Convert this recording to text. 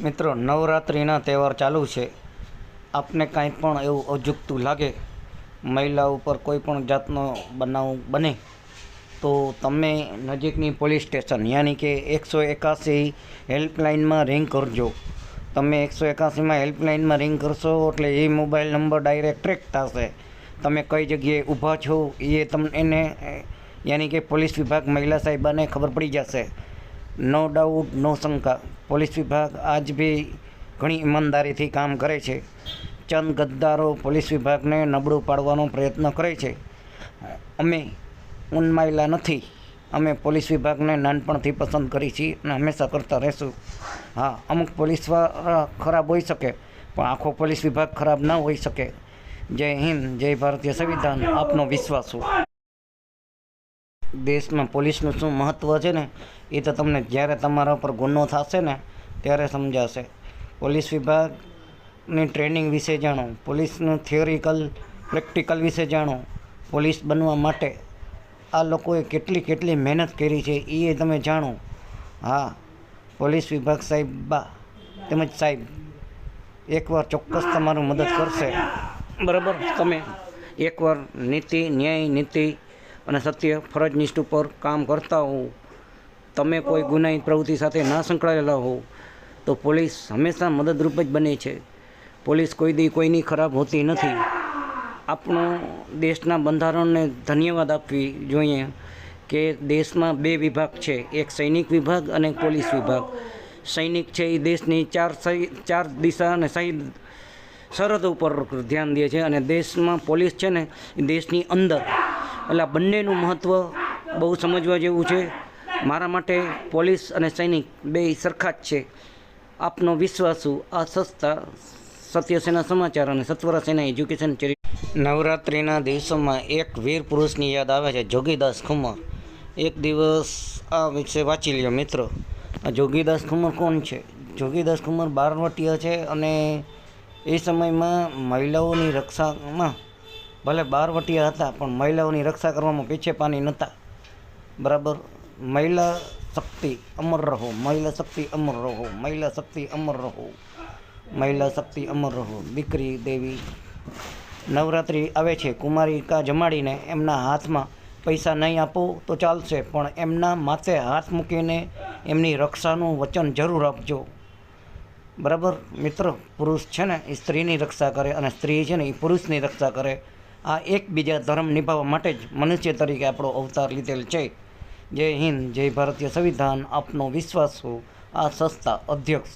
મિત્રો, નવરાત્રિના તહેવાર ચાલુ છે. આપને કાંઈ પણ એવું અજુગતું લાગે મહિલા ઉપર કોઈ પણ જાતનો બનાવ બને, તો તમે નજીકની પોલીસ સ્ટેશન, યાની કે એકસો એકાસી હેલ્પલાઇનમાં રિંગ કરજો. તમે એકસો એકાસીમાં હેલ્પલાઇનમાં રિંગ કરશો, એટલે એ મોબાઈલ નંબર ડાયરેક્ટ ટ્રેક થશે. તમે કઈ જગ્યાએ ઊભા છો, એ તમને એને યાની કે પોલીસ વિભાગ મહિલા સાહેબાને ખબર પડી જશે. નો ડાઉટ, નો શંકા. પોલીસ વિભાગ આજ બી ઘણી ઈમાનદારીથી કામ કરે છે. ચંદ ગદ્દારો પોલીસ વિભાગને નબળું પાડવાનો પ્રયત્ન કરે છે. અમે ઉન્માયેલા નથી. અમે પોલીસ વિભાગને નાનપણથી પસંદ કરી છીએ અને હંમેશા કરતા રહેશું. હા, અમુક પોલીસવાળા ખરાબ હોઈ શકે, પણ આખો પોલીસ વિભાગ ખરાબ ન હોઈ શકે. જય હિન્દ, જય ભારતીય સંવિધાન, આપનો વિશ્વાસ દેશમાં પોલીસનું શું મહત્ત્વ છે ને, એ તો તમને જ્યારે તમારા ઉપર ગુનો થશે ને, ત્યારે સમજાશે. પોલીસ વિભાગની ટ્રેનિંગ વિશે જાણો, પોલીસનું થિયોરિકલ, પ્રેક્ટિકલ વિશે જાણો. પોલીસ બનવા માટે આ લોકોએ કેટલી કેટલી મહેનત કરી છે એ તમે જાણો. હા, પોલીસ વિભાગ સાહેબ બા, તેમજ સાહેબ, એકવાર ચોક્કસ તમારું મદદ કરશે. બરાબર, તમે એકવાર નીતિ, ન્યાય, નીતિ અને સત્ય ફરજ નિષ્ઠ ઉપર કામ કરતા હો તમે કોઈ ગુનાહિત પ્રવૃત્તિ સાથે ના સંકળાયેલા હો તો પોલીસ હંમેશા મદદરૂપ જ બને છે. પોલીસ કોઈ દી કોઈની ખરાબ હોતી નથી. આપણો દેશના બંધારણને ધન્યવાદ આપવી જોઈએ કે દેશમાં બે વિભાગ છે, એક સૈનિક વિભાગ અને પોલીસ વિભાગ. સૈનિક છે એ દેશની ચાર સહી, ચાર દિશા અને શહીદ સરહદ ઉપર ધ્યાન દે છે અને દેશમાં પોલીસ છે ને દેશની અંદર એટલે આ બંનેનું મહત્ત્વ બહુ સમજવા જેવું છે. મારા માટે પોલીસ અને સૈનિક બે સરખા જ છે. આપનો વિશ્વાસુ આ સસ્તા સત્યસેના સમાચાર અને સત્વરા સેના એજ્યુકેશન ચેરિટી નવરાત્રિના દિવસોમાં એક વીર પુરુષની યાદ આવે છે, જોગીદાસ ખુમર એક દિવસ આ વિશે વાંચી લ્યો મિત્રો. આ જોગીદાસ ખુમર કોણ છે? જોગીદાસ ખુમર બારવટીયા છે અને એ સમયમાં મહિલાઓની રક્ષામાં ભલે બારવટીયા હતા, પણ મહિલાઓની રક્ષા કરવામાં પીછે પાની નહોતા. બરાબર? મહિલા શક્તિ અમર રહો, મહિલા શક્તિ અમર રહો, મહિલા શક્તિ અમર રહો, મહિલા શક્તિ અમર રહો. દીકરી, દેવી, નવરાત્રિ આવે છે કુમારિકા જમાડીને એમના હાથમાં પૈસા નહીં આપો તો ચાલશે, પણ એમના માથે હાથ મૂકીને એમની રક્ષાનું વચન જરૂર આપજો. બરાબર? મિત્ર, પુરુષ છે ને, એ સ્ત્રીની રક્ષા કરે અને સ્ત્રી છે ને, એ પુરુષની રક્ષા કરે. આ એકબીજા ધર્મ નિભાવવા માટે જ મનુષ્ય તરીકે આપણો અવતાર લીધેલ છે. જય હિન્દ, જય ભારતીય સંવિધાન, આપનો વિશ્વાસ આ સંસ્થા અધ્યક્ષ